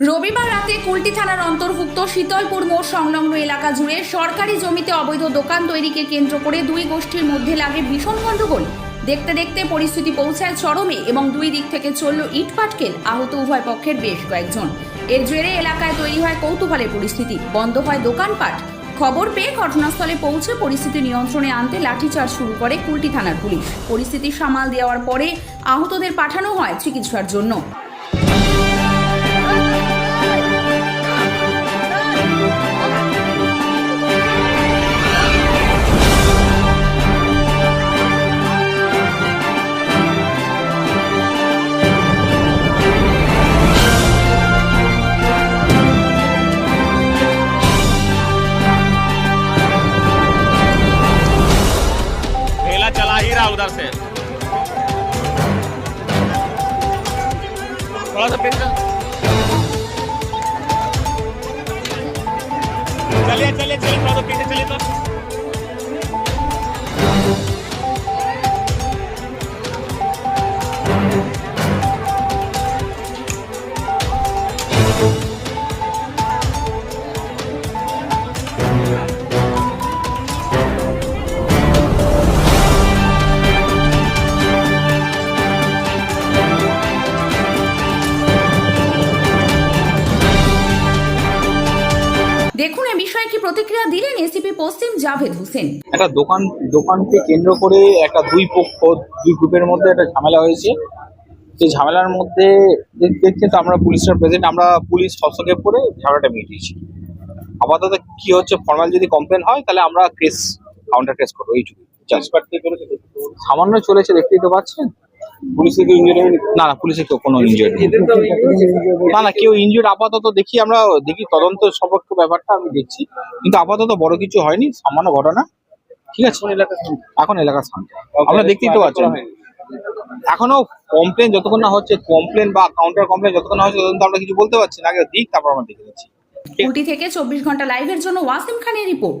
রবিবার রাতে কুলটি থানার অন্তর্ভুক্ত শীতলপুর মোড় সংলগ্ন এলাকা জুড়ে সরকারি জমিতে অবৈধ দোকান তৈরিকে কেন্দ্র করে দুই গোষ্ঠীর মধ্যে লাগে ভীষণ গণ্ডগোল দেখতে দেখতে পরিস্থিতি পৌঁছায় চরমে এবং দুই দিক থেকে চলল ইট পাটকেল। আহত উভয় পক্ষের বেশ কয়েকজন। এর জেরে এলাকায় তৈরি হয় কৌতূহলের পরিস্থিতি। বন্ধ হয় দোকানপাট। খবর পেয়ে ঘটনাস্থলে পৌঁছে পরিস্থিতি নিয়ন্ত্রণে আনতে লাঠিচার্জ শুরু করে কুলটি থানার পুলিশ। পরিস্থিতি সামাল দেওয়ার পরে আহতদের পাঠানো হয় চিকিৎসার জন্য। चला ही रहा उधर से थोड़ा सा पीछे चलिए चलिए चलिए थोड़ा सा প্রতিক্রিয়া দিলেন এসিপি পশ্চিম জাভেদ হোসেন। একটা দোকান দোকানকে কেন্দ্র করে একটা দুই পক্ষ দুই গ্রুপের মধ্যে একটা ঝামেলা হয়েছে। সেই ঝামেলার মধ্যে দেখ- দেখতে তো আমরা পুলিশের প্রেজেন্ট আমরা পুলিশ হস্তক্ষেপ করে ঝামেলাটা মিটিয়েছি। আপাতত কি হচ্ছে ফর্মাল যদি কমপ্লেন হয় তাহলে আমরা কেস কাউন্টার কেস করব এইটুকু সামান্য চলেছে দেখতেই তো পাচ্ছেন। পুলিশে কেউ ইনজিওর না না পুলিশে কেউ কোনো ইনজিওর না না কেউ ইনজিওর আপাতত দেখি আমরা দেখি তদন্ত সম্পর্ক ব্যাপারটা আমি দেখছি। কিন্তু আপাতত বড় কিছু হয়নি সামান্য ঘটনা। ঠিক আছে? এখন এলাকা শান্ত। আমরা দেখতেই তো পাচ্ছি এখনও কমপ্লেন যতক্ষণ না হচ্ছে কমপ্লেন বা কাউন্টার কমপ্লেন যতক্ষণ না হচ্ছে ততক্ষণ আমরা কিছু বলতে পারছি না। আগে দিক তারপর আমরা দেখে নিচ্ছি কুলটি থেকে চব্বিশ ঘণ্টা লাইভের জন্য ওয়াসিম খানের রিপোর্ট।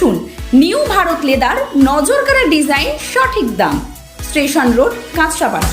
আসুন নিউ ভারত লেদার নজর নজরকাড়া ডিজাইন সঠিক দাম। Station road Kanchrapara.